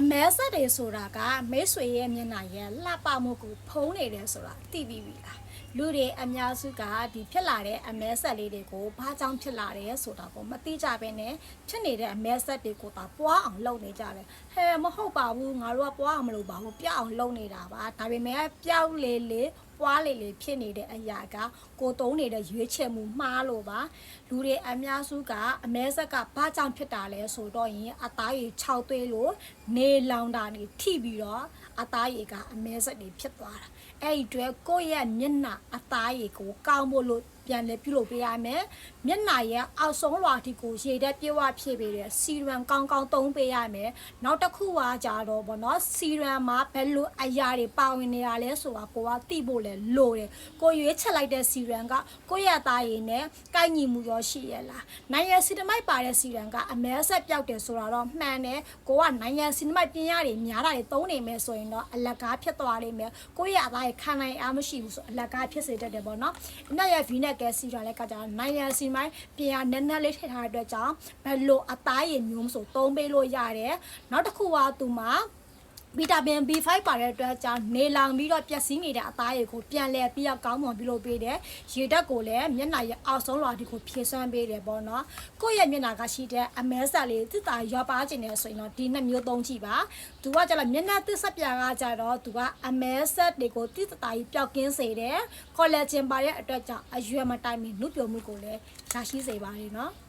အမဲဆက်တွေဆိုတာကမိတ်ဆွေရဲ့မျက်နှာရဲ့လှပမှုကိုဖုံးနေတယ်ဆိုတာသိပြီးပြီလားလူတွေအများစုကဒီဖြစ်လာတဲ့အမဲဆက်လေးတွေကိုဘာကြောင့်ဖြစ်လာတယ်ဆိုတာကိုမသိကြဘဲနဲ့ဖြစ်နေတဲ့အမဲဆက်တွေကိုသာပွားအောင်လုပ်နေကြတယ်ဟဲမဟုတ်ပါဘူးငါတို့ကပွားအောင်မလုပ်ပါဘူးပြအောင်လုပ်နေတာပါဒါပေမဲ့ပျောက်လေလေ ပွားလေလေဖြစ်နေတဲ့အရာကကိုတုံးနေတဲ့ရွေးချယ်မှုမှားလို့ပါလူတွေအများစုကအမဲဆက်ကဘာကြောင့်ဖြစ်တာလဲဆိုတော့ရင်အသားရည်6သွေးလို့နေလောင်တာနေထိပြီးတော့အသားရည်ကအမဲဆက်တွေဖြစ်သွားတာအဲ့ဒီအတွေ့ကိုယ့်ရဲ့မျက်နှာအသားရည်ကိုကောင်းဖို့လို့ ပြန်လဲပြုလုပ်ပေးရမယ်မျက်နှာရဲ့အောက်ဆုံးလွှာတီကိုရေတက်ပြေဝဖြည့်ပေးတယ်စီရမ်ကောင်းကောင်းသုံးပေးရမယ်နောက်တစ်ခုကကြတော့ဗောနော်စီရမ်မှာဘယ်လိုအရာတွေပါဝင်နေတာလဲဆိုတာကိုကသိဖို့လဲလိုတယ်ကိုရွေးချက်လိုက်တဲ့စီရမ်ကကိုယ့်ရဲ့အသားရည်နဲ့ကိုက်ညီမှုရောရှိရလားနိုင်ရစီတမိုက်ပါတဲ့စီရမ်ကအမဲဆက်ပြောက်တယ်ဆိုတာတော့မှန်တယ်ကိုကနိုင်ရစီတမိုက်ပြင်းရတွေများတာတွေသုံးနေမယ်ဆိုရင်တော့အလက်ကားဖြစ်သွားလိမ့်မယ်ကိုယ့်ရဲ့အသားရည်ခံနိုင်အားမရှိဘူးဆိုအလက်ကားဖြစ်စေတတ်တယ်ဗောနော်အနက်ရဲ့ V နဲ့ကဲစီရမ်လည်းကကြတော့နိုင်ရစီမိုက်ပြင်ရနက်နက်လေးထည့်ထားတဲ့အတွက်ကြောင့်ဘယ်လိုအသားရည်မျိုးမဆိုသုံးပေးလို့ရတယ်နောက်တစ်ခုကသူမှာ ဗီတာမင် B5 ပါတဲ့အတွက်ကြောင့်နေလောင်ပြီးတော့ပျက်စီးနေတဲ့အသားရည်ကိုပြန်လဲပြီးတော့ကောင်းမွန်ပြီးလို့ပေးတယ်။ရေဓာတ်ကိုလည်းမျက်နှာရဲ့အောက်ဆုံးလွှာဒီကိုဖြည့်ဆွမ်းပေးတယ်ပေါ့နော်။ကိုယ့်ရဲ့မျက်နှာကရှိတဲ့အမဲဆက်လေးတစ်တာရောပါခြင်းနဲ့ဆိုရင်တော့ဒီနှစ်မျိုးသုံးကြည့်ပါ။သူကကျတော့မျက်နှာသစ်ဆက်ပြန်ကကြတော့သူကအမဲဆက်တွေကိုတစ်တာကြီးပျောက်ကင်းစေတယ်။ကော်လာဂျင်ပါတဲ့အတွက်ကြောင့်အရွယ်မတိုင်မီနုပြိုမှုကိုလည်းရရှိစေပါတယ်နော်။